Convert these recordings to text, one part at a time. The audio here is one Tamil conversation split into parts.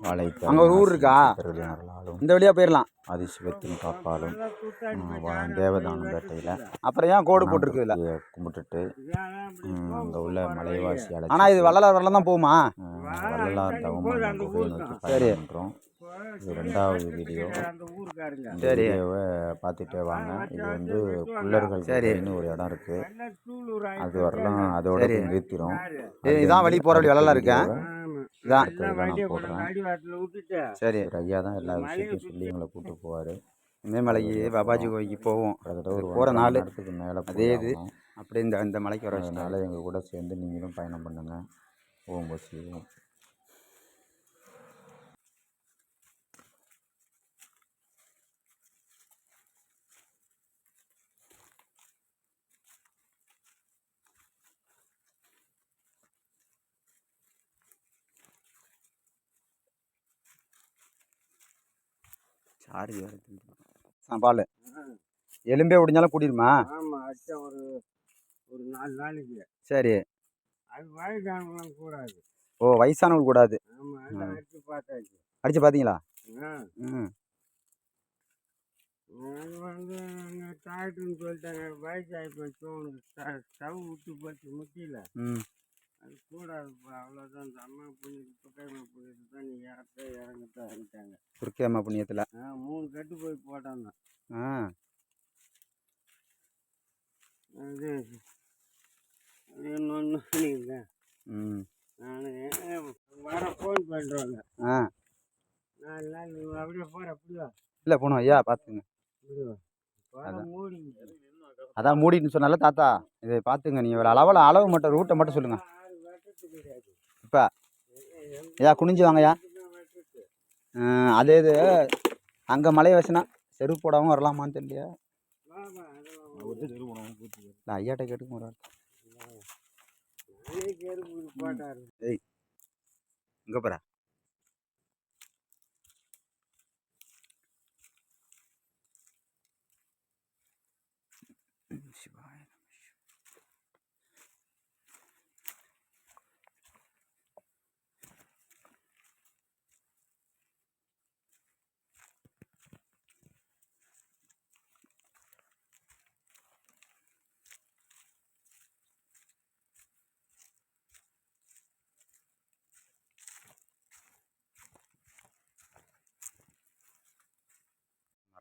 அங்க ஒரு ஊர் இருக்கா? இந்த வழியாக போயிடலாம் ஆதிசிவத்தின் காப்பாலும் தேவதானம் பேட்டையில் அப்புறம் ஏன் கோடு போட்டிருக்கு இதில் கும்பிட்டுட்டு அங்கே உள்ள மலைவாசி அழைச்சி ஆனால் இது வள்ளலார் வரலாம் தான் போகுமா? வள்ளலார் தவமன் குகையை நோக்கி சரி. பண்ணுறோம் இது ரெண்டாவது வீடியோ. இந்த சரி. வீடியோவை பார்த்துட்டே வாங்க. இது வந்து புல்லர்கள் சரி. குகைன்னு ஒரு இடம் இருக்குது அது வரலாம். அதோட. நிறுத்திடும் ஏய், இதான் வழி போகிற வழி வள்ளலார் இருக்கேன். இதான் சரி ஒரு ஐயா தான் எல்லா விஷயத்தையும் சொல்லி எங்களை கூப்பிட்டு போவார். இமயமலைக்கு பாபாஜி கோயிலுக்கு போவோம். போகிற நாள் மணி நேரத்துக்கு மேலே அதே இது அப்படி இந்த இந்த மலைக்கு வர எங்கள் கூட சேர்ந்து நீங்களும் பயணம் பண்ணுங்கள் ஓம் பசிவோம் சார்ஜ் வேறு பால். எலும்பே ஒடிஞ்சாலும் கூட்டிடுமா ஆமாம் அடிச்சா ஒரு ஒரு நாலு நாளைக்கு. சரி. அது வயதானவங்களாம் கூடாது. ஓ வயசானவங்க கூடாது. ஆமாம் அதை அடிச்சு பார்த்தாச்சு. அடிச்சு பார்த்தீங்களா? ஆ. ம் அது வந்து டாக்டர்னு சொல்லிட்டாங்க வயசாகி போச்சு உனக்கு ஸ்ட- ஸ்டவ் விட்டு போச்சு முட்டியில். ம். துர்க்கியம்மா புண்ணியத்தில்? மூணு கட்டு போய் போட்டாங்க. ஆ. அது இன்னொன்று ம். நான் வர ஃபோன் பண்ணுறாங்க ஆ. நாலு நாள் நீ அப்படியே போகிற அப்படியா இல்லை போகணும் ஐயா பார்த்துங்க அதான். மூடின்னு சொன்னால தாத்தா இதை பார்த்துங்க நீங்கள் அளவில் அளவு மட்டும் ரூட்டை மட்டும் சொல்லுங்கள் இப்போ ஐயா குனிஞ்சு வாங்கய்யா. அதே இது அங்கே மலை வச்சுனா செருப்பு போடாமல் வரலாமான்னு தெரியலையா. இல்லை ஐயாட்ட கேட்டுக்க ஒரு நானே கேரு போட்டாரு. இங்கே போகிறா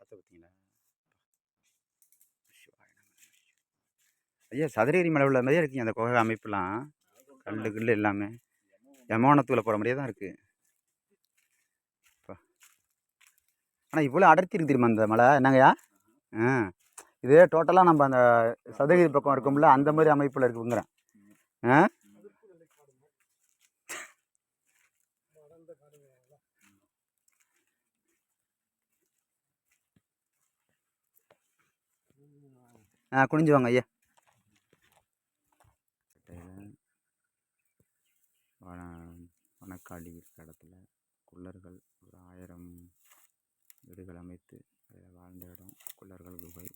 படத்தை பார்த்தீங்களா ஐயா சதுரகிரி மலை உள்ள மாதிரியே இருக்குங்க அந்த குகை அமைப்புலாம். கல் கல் எல்லாமே. யமோனத்தூவில் போகிற மாதிரியே தான் இருக்குது ஆனால் இவ்வளோ அடர்த்தி இருக்கு தெரியுமா அந்த மலை? என்னங்கய்யா ஆ. இதே டோட்டலாக நம்ம அந்த சதுரகிரி பக்கம் இருக்கும்ல அந்த மாதிரி அமைப்பில் இருக்குங்கிறேன் ஆ? குனிஞ்சு வாங்க ஐயா. வன- இருக்கிற இடத்துல குள்ளர்கள் ஒரு ஆயிரம் வீடுகள் அமைத்து அதில் வாழ்ந்த இடம் குள்ளர்கள் குகை.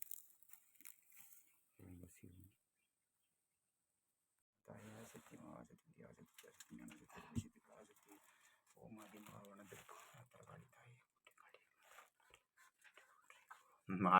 ஓம் சக்தி ஞானசக்தி ஓம்